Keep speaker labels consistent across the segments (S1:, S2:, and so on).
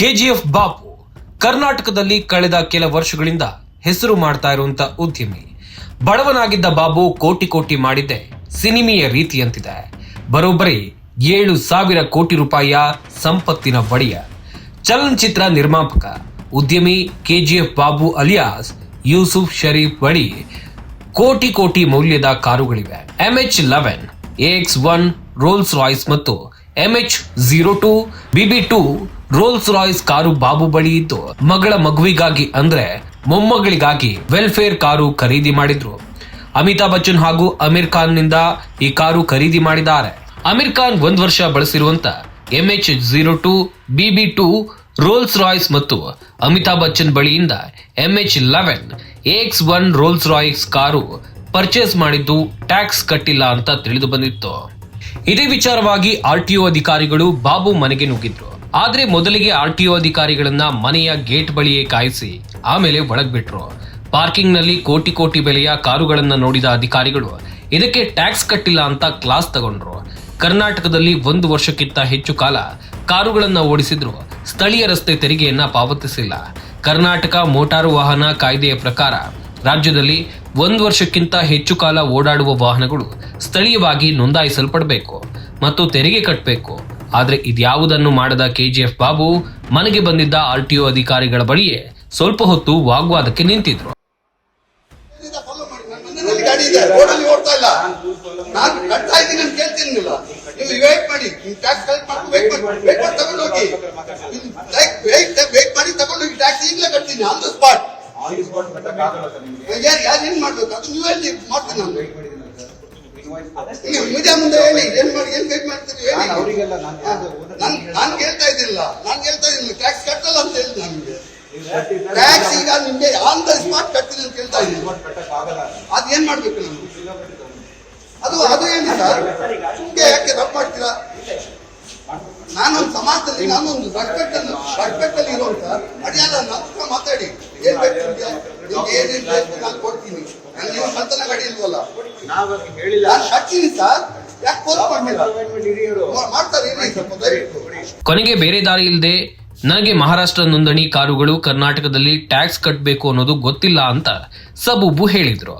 S1: KGF Bapu ಕರ್ನಾಟಕದಲ್ಲಿ ಕಳೆದ ಕೆಲ ವರ್ಷಗಳಿಂದ ಹೆಸರು ಮಾಡ್ತಾ ಇರುವಂತ ಉದ್ಯಮಿ. ಬಡವನಾಗಿದ್ದ ಬಾಬು ಕೋಟಿ ಕೋಟಿ ಮಾಡಿದ್ದೆ ಸಿನಿಮೀಯ ರೀತಿಯಂತಿದೆ. ಬರೋಬ್ಬರಿ ಏಳು ಸಾವಿರ ಕೋಟಿ ರೂಪಾಯಿಯ ಸಂಪತ್ತಿನ ಬಡಿಯ ಚಲನಚಿತ್ರ ನಿರ್ಮಾಪಕ, ಉದ್ಯಮಿ ಕೆಜಿಎಫ್ ಬಾಬು ಅಲಿಯಾಸ್, ಯೂಸುಫ್ ಶರೀಫ್ ಬಳಿ ಕೋಟಿ ಕೋಟಿ ಮೌಲ್ಯದ ಕಾರುಗಳಿವೆ. MH eleven X one Rolls Royce ಮತ್ತು MH zero two BB two Rolls Royce car Babu ಬಳಿ ಇದ್ದು ಮಗಳ ಮಗುವಿಗಾಗಿ ಅಂದ್ರೆ ಮೊಮ್ಮಗಳಿಗಾಗಿ ವೆಲ್ಫೇರ್ ಕಾರು ಖರೀದಿ ಮಾಡಿದ್ರು. ಅಮಿತಾಬ್ ಬಚ್ಚನ್ ಹಾಗೂ ಅಮೀರ್ ಖಾನ್ನಿಂದ ಈ ಕಾರು ಖರೀದಿ ಮಾಡಿದ್ದಾರೆ. ಅಮೀರ್ ಖಾನ್ ಒಂದ್ ವರ್ಷ ಬಳಸಿರುವಂತ MH zero two BB two Rolls Royce ಮತ್ತು ಅಮಿತಾಬ್ ಬಚ್ಚನ್ ಬಳಿಯಿಂದ MH eleven X one Rolls Royce car purchase ಮಾಡಿದ್ದು ಟ್ಯಾಕ್ಸ್ ಕಟ್ಟಿಲ್ಲ ಅಂತ ತಿಳಿದು ಬಂದಿತ್ತು. ಇದೇ ವಿಚಾರವಾಗಿ ಆರ್ಟಿಒ ಅಧಿಕಾರಿಗಳು ಬಾಬು ಮನೆಗೆ ನುಗ್ಗಿದ್ರು. ಆದ್ರೆ ಮೊದಲಿಗೆ ಆರ್ ಟಿ ಒ ಅಧಿಕಾರಿಗಳನ್ನ ಮನೆಯ ಗೇಟ್ ಬಳಿಯೇ ಕಾಯಿಸಿ, ಆಮೇಲೆ ಒಳಗ್ ಬಿಟ್ರು. ಪಾರ್ಕಿಂಗ್ನಲ್ಲಿ ಕೋಟಿ ಕೋಟಿ ಬೆಲೆಯ ಕಾರುಗಳನ್ನು ನೋಡಿದ ಅಧಿಕಾರಿಗಳು, ಇದಕ್ಕೆ ಟ್ಯಾಕ್ಸ್ ಕಟ್ಟಿಲ್ಲ ಅಂತ ಕ್ಲಾಸ್ ತಗೊಂಡ್ರು. ಕರ್ನಾಟಕದಲ್ಲಿ ಒಂದು ವರ್ಷಕ್ಕಿಂತ ಹೆಚ್ಚು ಕಾಲ ಕಾರುಗಳನ್ನ ಓಡಿಸಿದ್ರು, ಸ್ಥಳೀಯ ರಸ್ತೆ ತೆರಿಗೆಯನ್ನ ಪಾವತಿಸಿಲ್ಲ. ಕರ್ನಾಟಕ ಮೋಟಾರು ವಾಹನ ಕಾಯ್ದೆಯ ಪ್ರಕಾರ ರಾಜ್ಯದಲ್ಲಿ ಒಂದು ವರ್ಷಕ್ಕಿಂತ ಹೆಚ್ಚು ಕಾಲ ಓಡಾಡುವ ವಾಹನಗಳು ಸ್ಥಳೀಯವಾಗಿ ನೋಂದಾಯಿಸಲ್ಪಡಬೇಕು ಮತ್ತು ತೆರಿಗೆ ಕಟ್ಟಬೇಕು ಆದರೆ ಇದ್ಯಾವುದನ್ನು ಮಾಡದ ಕೆಜಿಎಫ್ ಬಾಬು ಮನೆಗೆ ಬಂದಿದ್ದ ಆರ್ಟಿಒ ಅಧಿಕಾರಿಗಳ ಬಳಿಯೇ ಸ್ವಲ್ಪ ಹೊತ್ತು ವಾಗ್ವಾದಕ್ಕೆ ನಿಂತಿದ್ರು.
S2: ಮಾಡ್ಬೇಕು? ಅದು ನೀವು ಮಾಡ್ತೀನಿ ನಾನು. ಮೀಡಿಯಾ ಮುಂದೆ ಹೇಳಿ ಏನ್ ಮಾಡಿ ಏನ್ ವೇಟ್ ಮಾಡ್ತೀರಿ ಹೇಳಿ.
S3: ಅವರಿಗೆಲ್ಲ ನಾನು
S2: ಕೇಳ್ತಾ ಇದ್ದಿಲ್ಲ. ನಾನು ಹೇಳ್ತಾ ಇದ್ದೀನಿ ಟ್ಯಾಕ್ಸ್ ಕಟ್ಟಲ್ಲ ಅಂತ ಹೇಳಿದ್ ನನಗೆ. ಟ್ಯಾಕ್ಸ್ ಈಗ ನಿಮ್ಗೆ ಆನ್ ದ ಸ್ಪಾಟ್ ಕಟ್ತೀನಿ ಅಂತ ಕೇಳ್ತಾ ಇದ್ದೀನಿ. ಅದ್ ಏನ್ ಮಾಡ್ಬೇಕು ನಾನು? ಅದು ಅದು ಏನು ಸರ್. ಸುಮ್ಗೆ ಯಾಕೆ ತಪ್ಪು ಮಾಡ್ತೀರಾ ನಾನೊಂದು ಸಮಾಜದಲ್ಲಿ ನಾನೊಂದು ರೆಸ್ಪೆಕ್ಟ್ ಅನ್ನು ಇರುವಂತ ಅಲ್ಲಿ ಇರೋ ಅಂತ ಅಡಿಯಲ್ಲ ನನ್ನ ಮಾತಾಡಿ. ಏನ್ ಬೇಕು ನಿಮ್ಗೆ? ನಿಮ್ಗೆ ಏನೇನ್ ಬೇಕು ಗಾಡಿ ಇಲ್ವಲ್ಲ?
S3: ನಾವು ಹೇಳಿಲ್ಲ.
S2: ಸರ್? ಯಾಕೆ ಪೋಸ್ಟ್ ಮಾಡ್ತೀರಾ? ಮಾಡ್ತಾರೆ ಇರಿ. ಸ್ವಲ್ಪ ದಯವಿಟ್ಟು
S1: ಕೊನೆಗೆ ಬೇರೆ ದಾರಿ ಇಲ್ಲದೆ ನನಗೆ ಮಹಾರಾಷ್ಟ್ರ ನೋಂದಣಿ ಕಾರುಗಳು ಕರ್ನಾಟಕದಲ್ಲಿ ಟ್ಯಾಕ್ಸ್ ಕಟ್ಟಬೇಕು ಅನ್ನೋದು ಗೊತ್ತಿಲ್ಲ ಅಂತ ಸಬೂಬು ಹೇಳಿದ್ರು.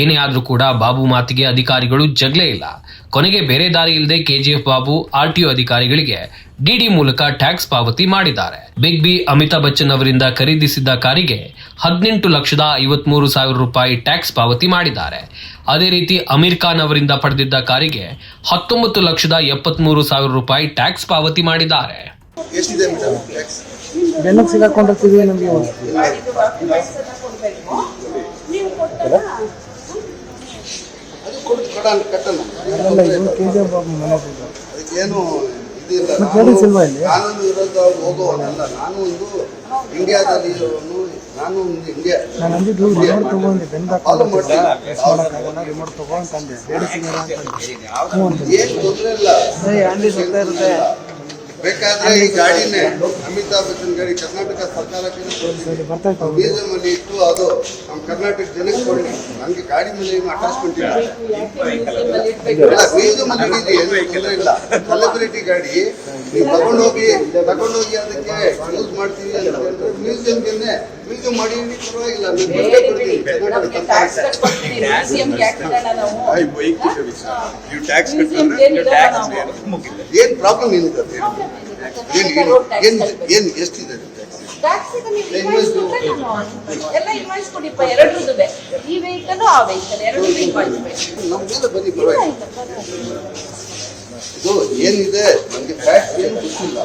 S1: ಏನೇ ಆದ್ರೂ ಕೂಡ ಬಾಬು ಮಾತಿಗೆ ಅಧಿಕಾರಿಗಳು ಜಗ್ಲೇ ಇಲ್ಲ. ಕೊನೆಗೆ ಬೇರೆ ದಾರಿ ಇಲ್ಲದೆ KGF Babu R T O ಅಧಿಕಾರಿಗಳಿಗೆ ಡಿಡಿ ಮೂಲಕ ಟ್ಯಾಕ್ಸ್ ಪಾವತಿ ಮಾಡಿದ್ದಾರೆ. ಬಿಗ್ ಬಿ ಅಮಿತಾಬ್ ಬಚ್ಚನ್ ಅವರಿಂದ ಖರೀದಿಸಿದ್ದ ಕಾರಿಗೆ ಹದಿನೆಂಟು ಲಕ್ಷದ ಐವತ್ಮೂರು ಸಾವಿರ ರೂಪಾಯಿ ಟ್ಯಾಕ್ಸ್ ಪಾವತಿ ಮಾಡಿದ್ದಾರೆ. ಅದೇ ರೀತಿ ಅಮೀರ್ ಖಾನ್ ಅವರಿಂದ ಪಡೆದಿದ್ದ ಕಾರಿಗೆ ಹತ್ತೊಂಬತ್ತು ಲಕ್ಷದ ಎಪ್ಪತ್ಮೂರು ಸಾವಿರ ರೂಪಾಯಿ ಟ್ಯಾಕ್ಸ್ ಪಾವತಿ ಮಾಡಿದ್ದಾರೆ.
S2: ಕಾನೂನು ಹೋಗುವವನಲ್ಲ ನಾನು ಒಂದು ಇಂಡಿಯಾದಲ್ಲಿ ಇರೋನು ನಾನು ಹಿಂಗೆ
S4: ನಾನು ಅಂದಿದ್ದು ರಿಮೋಟ್ ತಗೊಂಡು ಬೆಂದ
S2: Follow ಮಾಡ್ತೀನಿ.
S4: ರಿಮೋಟ್ ತಗೋ ಅಂತ ಅಂದೆ. ಬೇಡ ಸಿಗಲ್ಲ ಅಂತ ಅಂದೆ.
S2: ಏನು ತೊಂದರೆ ಇಲ್ಲ.
S4: ಏ, ಅಂಡಿ ಸುತ್ತ ಇರುತ್ತೆ.
S2: ಬೇಕಾದ್ರೆ ಈ ಗಾಡಿನೇ ಅಮಿತಾಬ್ ಬಚ್ಚನ್ ಗಾಡಿ ಕರ್ನಾಟಕ ಸರ್ಕಾರಕ್ಕೆ. ಮ್ಯೂಸಿಯಂ ಅಲ್ಲಿ ಇಟ್ಟು ಅದು ನಮ್ಮ ಕರ್ನಾಟಕ ಜನಕ್ಕೆ ಕೊಡಿ ನನಗೆ ಗಾಡಿ ಮೇಲೆ ಏನು ಅಟ್ಯಾಚ್ಮೆಂಟ್ ಇಲ್ಲ. ಮ್ಯೂಸಿಯಂ ಅಲ್ಲಿ ಇಡಿ ಏನು ಇಲ್ಲ. ಸೆಲೆಬ್ರಿಟಿ ಗಾಡಿ. ನೀವು ತಗೊಂಡೋಗಿ ತಗೊಂಡೋಗಿ ಅದಕ್ಕೆ ಯೂಸ್ ಮಾಡ್ತೀವಿ ಅಂತ ಮ್ಯೂಸಿಯಂಗೆ ಮ್ಯೂಸಿಯಂ ಮಾಡಿ ಇಡಿ ಪರವಾಗಿಲ್ಲ
S5: ನಮ್ಗೆ
S2: ಏನ್ ಪ್ರಾಬ್ಲಮ್ ಏನಿದೆ? ಏನು ಏನು ಏನು ಏನು ಎಷ್ಟಿದೆ ಟ್ಯಾಕ್ಸ್
S5: ಟ್ಯಾಕ್ಸ್ ಈಗ ನೀವು ಇನ್ವಾಯ್ಸ್ ಎಲ್ಲ ಇನ್ವಾಯ್ಸ್ ಕೊಡಿಪ್ಪ ಎರಡರದ್ದು ಈ ವೆಹಿಕಲ್ ಆ ವೆಹಿಕಲ್ ಎರಡು ಇನ್ವಾಯ್ಸ್ ಬೇಕು
S2: ನಮ್ಮ ಬನ್ನಿ ಪರವಾಗಿಲ್ಲ. ಇದು ಏನಿದೆ? ನನಗೆ ಟ್ಯಾಕ್ಸ್ ಏನು ಗೊತ್ತಿಲ್ಲ.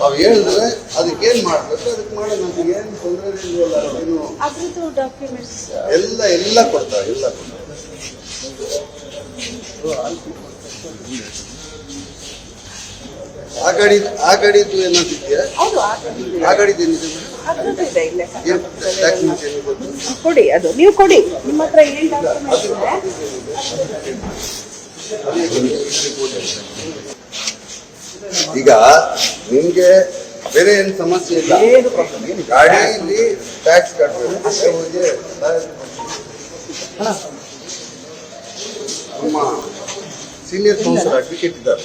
S2: ನಾವು ಹೇಳಿದ್ರೆ ಅದಕ್ಕೆ ಏನ್ ಮಾಡ್ಬೇಕು? ಅದಕ್ಕೆ ಮಾಡಿ ನಮ್ಗೆ ಏನು ತೊಂದರೆ ಇಲ್ವಲ್ಲ ಏನು? ಎಲ್ಲ ಎಲ್ಲ ಕೊಡ್ತಾರೆ ಎಲ್ಲ ಕೊಡ್ತಾರೆ. ಆ ಗಾಡಿ ಆ ಗಾಡಿದು
S5: ಹೌದು
S2: ಆ ಗಾಡಿದು ಏನಿದೆ
S5: ಕೊಡಿ ಅದು ನೀವು ಕೊಡಿ. ನಿಮ್ಮ ಹತ್ರ ಏನ್ ಡಾಕ್ಯುಮೆಂಟ್ಸ್ ಇದೆ?
S2: ಈಗ ನಿಮ್ಗೆ ಬೇರೆ ಏನು ಸಮಸ್ಯೆ ಇಲ್ಲ? ಗಾಡಿಯಲ್ಲಿ ಟ್ಯಾಕ್ಸ್ ಕಟ್ಟಬೇಕು ಹೋಗಿ ನಮ್ಮ ಸೀನಿಯರ್ ಕೌನ್ಸಿಲರ್ ಅಡ್ವೊಕೇಟ್ ಇದ್ದಾರೆ.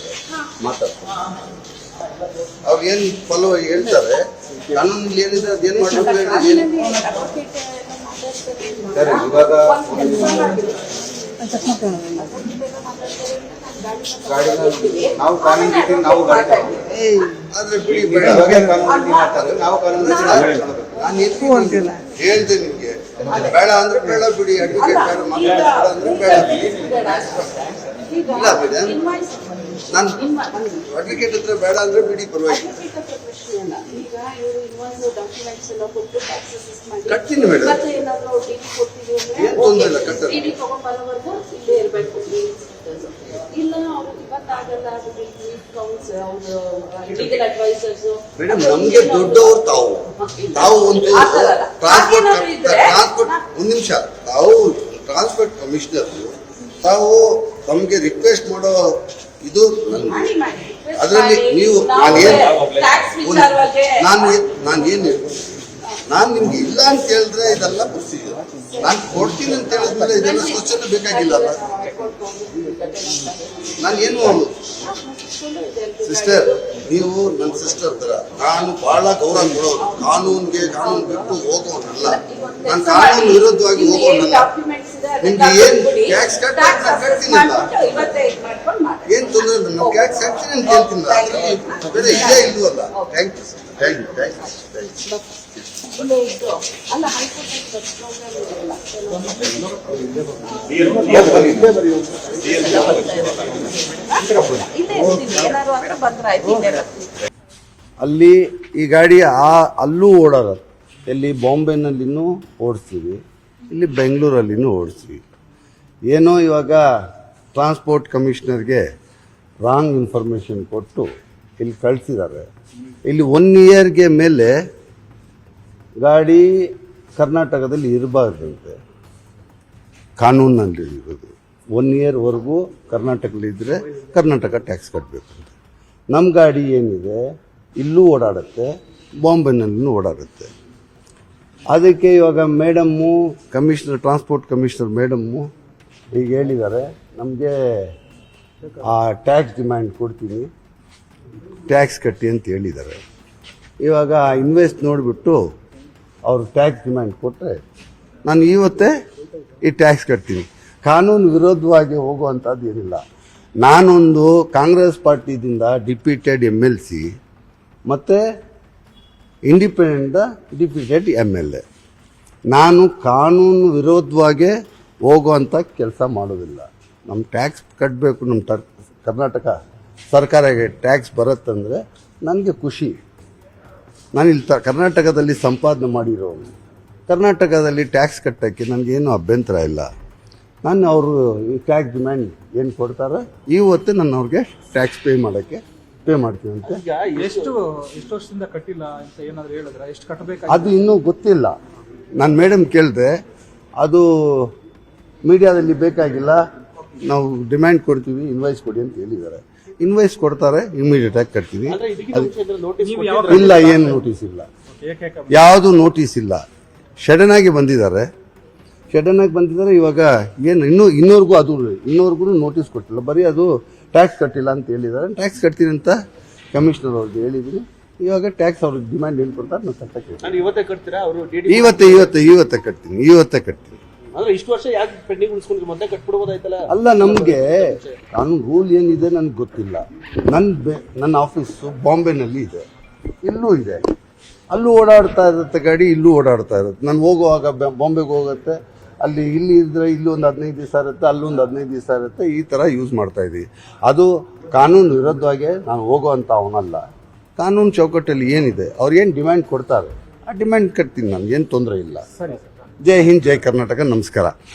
S2: ಮಾತಾಡ್ತಾರೆ ಅವ್ರು ಏನು ಫಾಲೋ ಹೇಳ್ತಾರೆ? ಕಾನೂನಲ್ಲಿ ಏನಿದೆ ಅದೇನ್ ಮಾಡ್ಬೇಕು? ಹೇಳಿ.
S3: ಸರ್, ಇವಾಗ
S5: ಒಂದ್ ಕೆಲ್ಸ ಮಾಡಿ.
S3: ಗಾಡಿನ ನಾವು ಕಾನೂನು ರೀತಿ ನಾವು ನಾವು ಕಾನೂನು.
S2: ನಾನು ಎಲ್ಲಿ ಹೇಳ್ದೆ ನಿಮ್ಗೆ. ಬೇಡ ಅಂದ್ರೆ ಬೇಡ ಬಿಡಿ. ಅಡ್ವೊಕೇಟ್ ಬೇಡ ಅಂದ್ರೆ ಬೇಡ ಬಿಡಿ. ಇಲ್ಲ ಬಿಡಿ. ನಾನು ಅಡ್ವೊಕೇಟ್ ಹತ್ರ ಬೇಡ ಅಂದ್ರೆ ಬಿಡಿ ಪರವಾಗಿಲ್ಲ. ಕಟ್ತೀನಿ ಮೇಡಮ್. ಏನು ತೊಂದ್ರೆ ಇಲ್ಲ, ಕಟ್ಟೋದು.
S5: DD ತಗೊಂಡ್ಬರೋವರೆಗೂ ಇಲ್ಲೇ ಇರ್ಬೇಕು ಇಲ್ಲ ಅವ್ರು ಇವತ್ತಾಗಲ್ಲ ಅದು ಕೌನ್ಸ್ ಅವರು ಲೀಗಲ್ ಅಡ್ವೈಸರ್ಸ್
S2: ಮೇಡಮ್ ನಮಗೆ ದೊಡ್ಡವರು ತಾವು. ತಾವು ಒಂದು. ಟ್ರಾನ್ಸ್ಪೋರ್ಟ್ ಟ್ರಾನ್ಸ್ಪೋರ್ಟ್ ಒಂದು ನಿಮಿಷ. ತಾವು ಟ್ರಾನ್ಸ್ಪೋರ್ಟ್ ಕಮಿಷನರ್ ತಾವು ತಮಗೆ ರಿಕ್ವೆಸ್ಟ್ ಮಾಡೋ ಇದು ಅದರಲ್ಲಿ ನೀವು ನಾನೇನು ನಾನು ನಾನು ಏನು ನಾನು ನಿಮ್ಗೆ ಇಲ್ಲ ಅಂತ ಹೇಳಿದ್ರೆ ಇದೆಲ್ಲ ಪ್ರೊಸೀಜರ್ ನಾನು ಕೊಡ್ತೀನಿ ಅಂತ ಹೇಳಿದ್ಮೇಲೆ ಇದೆಲ್ಲ ಸೂಚನೆ ಬೇಕಾಗಿಲ್ಲಲ್ಲ ನಾನು ಏನು ಸಿಸ್ಟರ್ ನೀವು ನನ್ನ ಸಿಸ್ಟರ್ ತರ ನಾನು ಬಹಳ ಗೌರವ ಕೊಡೋರು. ಕಾನೂನ್ಗೆ ಕಾನೂನು ಬಿಟ್ಟು ಹೋಗೋನಲ್ಲ ನಾನು ಕಾನೂನು ವಿರುದ್ಧವಾಗಿ ಹೋಗೋನಲ್ಲ ನಿಮ್ಗೆ ಏನ್ ಟ್ಯಾಕ್ಸ್ ಕಟ್ತೀನಲ್ಲ ಏನ್ ತೊಂದರೆ ಇಲ್ಲ. ನಾವು ಟ್ಯಾಕ್ಸ್ ಕಟ್ತೀನಿ ಅಂತ. ಅದ್ರಲ್ಲಿ ಬೇರೆ ಇದೇ ಇಲ್ವಲ್ಲ. Thank you thank you thank you thank you
S5: ಅಲ್ಲ
S2: ಈ ಗಾಡಿ ಆ ಅಲ್ಲೂ ಓಡಾರ ಎಲ್ಲಿ ಬಾಂಬೆನಲ್ಲಿನೂ ಓಡಿಸ್ತೀವಿ, ಇಲ್ಲಿ ಬೆಂಗಳೂರಲ್ಲಿನೂ ಓಡಿಸ್ತೀವಿ. ಏನೋ ಇವಾಗ ಟ್ರಾನ್ಸ್ಪೋರ್ಟ್ ಕಮಿಷನರ್ಗೆ ರಾಂಗ್ ಇನ್ಫಾರ್ಮೇಷನ್ ಕೊಟ್ಟು ಇಲ್ಲಿ ಕಳಿಸಿದ್ದಾರೆ. ಇಲ್ಲಿ ಒನ್ ಇಯರ್ಗೆ ಮೇಲೆ ಗಾಡಿ ಕರ್ನಾಟಕದಲ್ಲಿ ಇರಬಾರ್ದಂತೆ. ಕಾನೂನಲ್ಲಿ ಇರೋದು. ಒನ್ ಇಯರ್ವರೆಗೂ ಕರ್ನಾಟಕದಲ್ಲಿದ್ದರೆ ಕರ್ನಾಟಕ ಟ್ಯಾಕ್ಸ್ ಕಟ್ಟಬೇಕಂತೆ ನಮ್ಮ ಗಾಡಿ ಏನಿದೆ, ಇಲ್ಲೂ ಓಡಾಡುತ್ತೆ ಬಾಂಬೆನಲ್ಲೂ ಓಡಾಡುತ್ತೆ. ಅದಕ್ಕೆ ಇವಾಗ madam commissioner transport commissioner madam ಈಗ ಹೇಳಿದ್ದಾರೆ. ನಮಗೆ ಆ ಟ್ಯಾಕ್ಸ್ ಡಿಮ್ಯಾಂಡ್ ಕೊಡ್ತೀನಿ. ಟ್ಯಾಕ್ಸ್ ಕಟ್ಟಿ ಅಂತ ಹೇಳಿದ್ದಾರೆ. ಇವಾಗ ಇನ್ವೆಸ್ಟ್ ನೋಡಿಬಿಟ್ಟು ಅವರು ಟ್ಯಾಕ್ಸ್ ಡಿಮ್ಯಾಂಡ್ ಕೊಟ್ಟರೆ ನಾನು ಇವತ್ತೇ ಈ ಟ್ಯಾಕ್ಸ್ ಕಟ್ತೀನಿ. ಕಾನೂನು ವಿರೋಧವಾಗಿ ಹೋಗುವಂಥದ್ದು ಏನಿಲ್ಲ. ನಾನೊಂದು ಕಾಂಗ್ರೆಸ್ ಪಾರ್ಟಿದಿಂದ ಡಿಪ್ಯೂಟೆಡ್ ಎಂ ಎಲ್ ಸಿ ಮತ್ತು independent deputed M L A ನಾನು ಕಾನೂನು ವಿರೋಧವಾಗಿ ಹೋಗುವಂಥ ಕೆಲಸ ಮಾಡೋದಿಲ್ಲ. ನಮ್ಮ ಟ್ಯಾಕ್ಸ್ ಕಟ್ಟಬೇಕು ನಮ್ಮ ಕರ್ನಾಟಕ ಸರ್ಕಾರಕ್ಕೆ ಟ್ಯಾಕ್ಸ್ ಬರುತ್ತಂದರೆ ನನಗೆ ಖುಷಿ. ನಾನು ಇಲ್ಲಿ ತ ಕರ್ನಾಟಕದಲ್ಲಿ ಸಂಪಾದನೆ ಮಾಡಿರೋನು ಕರ್ನಾಟಕದಲ್ಲಿ ಟ್ಯಾಕ್ಸ್ ಕಟ್ಟೋಕ್ಕೆ ನನಗೇನು ಅಭ್ಯಂತರ ಇಲ್ಲ. ನಾನು ಅವರು ಟ್ಯಾಕ್ಸ್ ಡಿಮ್ಯಾಂಡ್ ಏನು ಕೊಡ್ತಾರೆ? ಇವತ್ತು ನಾನು ಅವ್ರಿಗೆ ಟ್ಯಾಕ್ಸ್ ಪೇ ಮಾಡೋಕ್ಕೆ ಪೇ ಮಾಡ್ತೀನಿ ಅಂತ.
S4: ಎಷ್ಟು ಎಷ್ಟು ವರ್ಷದಿಂದ ಕಟ್ಟಿಲ್ಲ ಅಂತ ಏನಾದರೂ ಹೇಳಿದ್ರೆ? ಎಷ್ಟು ಕಟ್ಟಬೇಕು
S2: ಅದು ಇನ್ನೂ ಗೊತ್ತಿಲ್ಲ. ನಾನು ಮೇಡಮ್ ಕೇಳಿದೆ ಅದು ಮೀಡಿಯಾದಲ್ಲಿ ಬೇಕಾಗಿಲ್ಲ. ನಾವು ಡಿಮ್ಯಾಂಡ್ ಕೊಡ್ತೀವಿ ಇನ್ವಾಯ್ಸ್ ಕೊಡಿ ಅಂತ ಹೇಳಿದ್ದಾರೆ. ಇನ್ವಾಯ್ಸ್ ಕೊಡ್ತಾರೆ ಇಮಿಡಿಯೇಟ್ ಆಗಿ ಕಟ್ತೀವಿ. ಇಲ್ಲ ಏನು ನೋಟಿಸ್ ಇಲ್ಲ. ಯಾವುದು ನೋಟಿಸ್ ಇಲ್ಲ. ಸಡನ್ ಆಗಿ ಬಂದಿದ್ದಾರೆ. ಸಡನ್ ಆಗಿ ಬಂದಿದ್ದಾರೆ ಇವಾಗ ಏನು ಇನ್ನೂ ಇನ್ನೂರ್ಗೂ ಅದು ಇನ್ನೋರ್ಗು ನೋಟಿಸ್ ಕೊಟ್ಟಿಲ್ಲ. ಬರೀ ಅದು ಟ್ಯಾಕ್ಸ್ ಕಟ್ಟಿಲ್ಲ ಅಂತ ಹೇಳಿದ್ದಾರೆ. ಟ್ಯಾಕ್ಸ್ ಕಟ್ತೀನಿ ಅಂತ ಕಮಿಷನರ್ ಅವ್ರಿಗೆ ಹೇಳಿದ್ದೀನಿ. ಇವಾಗ ಟ್ಯಾಕ್ಸ್ ಅವ್ರಿಗೆ ಡಿಮ್ಯಾಂಡ್ ಏನು ಕೊಡ್ತಾರೆ ನಾನು
S6: ಇವತ್ತೇ ಕಟ್ತೀರಾ? ಅವರು
S2: ಇವತ್ತೇ ಇವತ್ತೇ ಇವತ್ತೇ ಕಟ್ತೀನಿ ಇವತ್ತೇ ಕಟ್ತೀನಿ.
S6: ಅಂದ್ರೆ ಇಷ್ಟು ವರ್ಷ ಯಾಕೆ ಪೆಂಡಿಂಗ್ ಉಳಿಸ್ಕೊಂಡ್ರಿ ಮತ್ತೆ ಕಟ್ಬಿಡ್ಬೋದಾಯ್ತಲ್ಲ?
S2: ಅಲ್ಲ ನಮಗೆ ಕಾನೂನು ರೂಲ್ ಏನಿದೆ ನನಗೆ ಗೊತ್ತಿಲ್ಲ. ನನ್ನ ಬೆ ನನ್ನ ಆಫೀಸು ಬಾಂಬೆನಲ್ಲಿ ಇದೆ. ಇಲ್ಲೂ ಇದೆ. ಅಲ್ಲೂ ಓಡಾಡ್ತಾ ಇರುತ್ತೆ ಗಾಡಿ ಇಲ್ಲೂ ಓಡಾಡ್ತಾ ಇರುತ್ತೆ. ನಾನು ಹೋಗುವಾಗ ಬಾಂಬೆಗೆ ಹೋಗುತ್ತೆ. ಅಲ್ಲಿ ಇಲ್ಲಿ ಇದ್ರೆ ಇಲ್ಲಿ ಒಂದು ಹದಿನೈದು ದಿವಸ ಇರುತ್ತೆ ಅಲ್ಲೊಂದು ಹದಿನೈದು ದಿವಸ ಇರುತ್ತೆ. ಈ ಥರ ಯೂಸ್ ಮಾಡ್ತಾ ಇದ್ದೀವಿ ಅದು ಕಾನೂನು ವಿರುದ್ಧವಾಗಿ ನಾನು ಹೋಗುವಂಥ ಅವನಲ್ಲ. ಕಾನೂನು ಚೌಕಟ್ಟಲ್ಲಿ ಏನಿದೆ? ಅವ್ರು ಏನು ಡಿಮ್ಯಾಂಡ್ ಕೊಡ್ತಾರೆ? ಆ ಡಿಮ್ಯಾಂಡ್ ಕಟ್ತೀನಿ ನಾನು ಏನು ತೊಂದರೆ ಇಲ್ಲ. ಜೈ ಹಿಂದ್ ಜೈ ಕರ್ನಾಟಕ ನಮಸ್ಕಾರ.